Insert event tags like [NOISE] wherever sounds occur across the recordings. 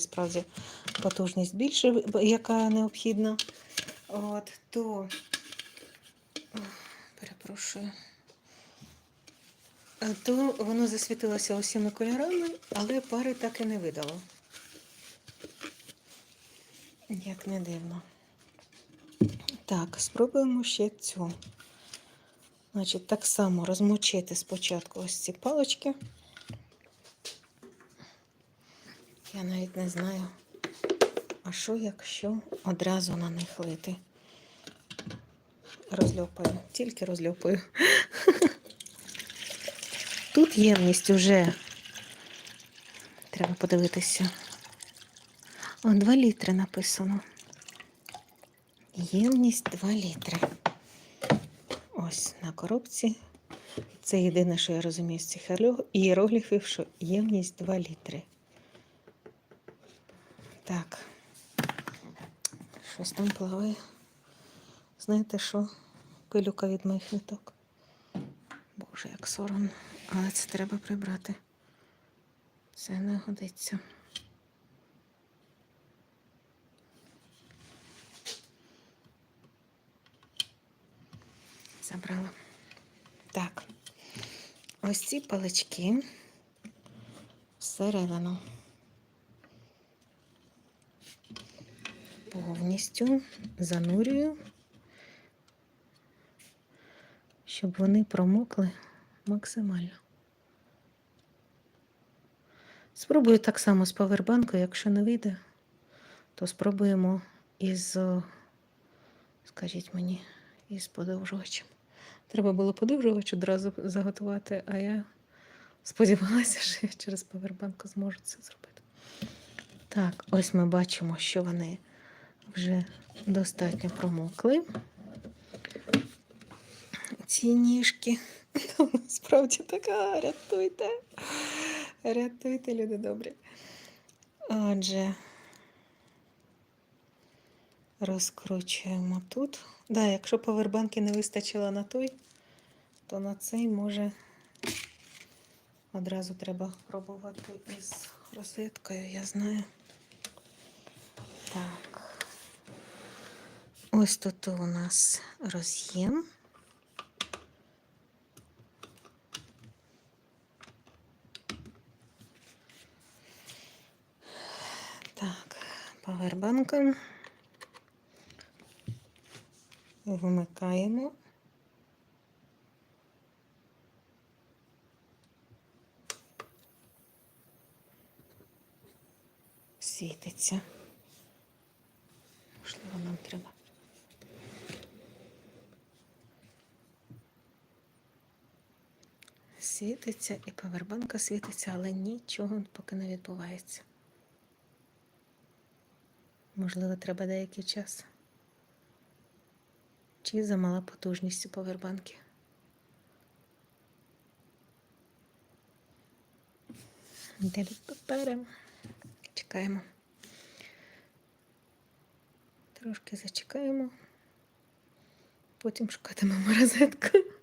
справді потужність більше, яка необхідна, от, то перепрошую. То воно засвітилося усіма кольорами, але пари так і не видало. Як не дивно. Так, спробуємо ще цю. Значить, так само розмочити спочатку ось ці палочки. Я навіть не знаю, а що, якщо одразу на них лити. Розльопаю, тільки розльопаю. [LAUGHS] Тут ємність уже треба подивитися. О, 2 літри написано. Ємність 2 літри. Ось на коробці. Це єдине, що я розумію з цих іерогліфів, що ємність 2 літри. Так. Щось там плаває. Знаєте що? Пилюка від моїх ниток. Боже, як соромно. Але це треба прибрати. Це не годиться. Забрала. Так. Ось ці палички всередину. Повністю занурюю, щоб вони промокли максимально. Спробую так само з павербанкою, якщо не вийде, то спробуємо із, скажіть мені, із подовжувачем. Треба було подовжувач одразу заготувати, а я сподівалася, що я через павербанку зможу це зробити. Так, ось ми бачимо, що вони вже достатньо промокли. Ці ніжки. [LAUGHS] Справді така, рятуйте. Рятуйте, люди добрі. Отже, розкручуємо тут. Да, якщо повербанки не вистачило на той, то на цей може одразу треба пробувати із розеткою, я знаю. Так. Ось тут у нас роз'єм. Так, павербанка. Вмикаємо. Світиться. Можливо, нам треба. Світиться і павербанка світиться, але нічого поки не відбувається. Можливо, треба деякий час. Чи замала потужність у павербанки. Далі папером. Чекаємо. Трошки зачекаємо. Потім шукатимемо розетку.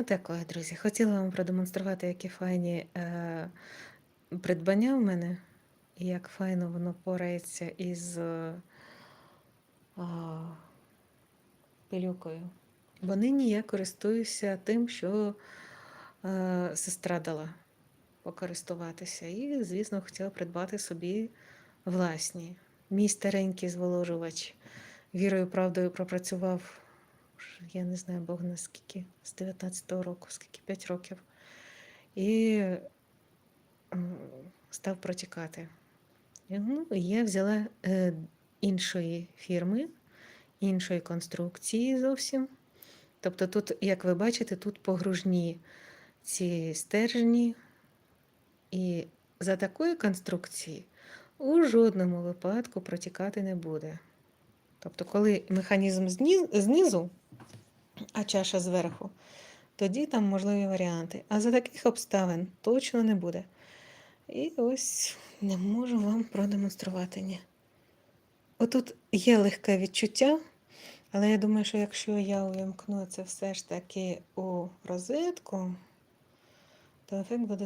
Отакої, друзі. Хотіла вам продемонструвати, які файні е, придбання в мене, і як файно воно порається із е, а, пилюкою. Бо нині я користуюся тим, що е, сестра дала покористуватися. І, звісно, хотіла придбати собі власні. Мій старенький зволожувач вірою, правдою пропрацював, я не знаю, Бог наскільки, з 19-го року, скільки 5 років. І став протікати. Ну, я взяла е, іншої фірми, іншої конструкції зовсім. Тобто тут, як ви бачите, тут погружні ці стержні. І за такої конструкції у жодному випадку протікати не буде. Тобто, коли механізм знизу, а чаша зверху, тоді там можливі варіанти. А за таких обставин точно не буде. І ось не можу вам продемонструвати. Ні. Отут є легке відчуття, але я думаю, що якщо я увімкну це все ж таки у розетку, то ефект буде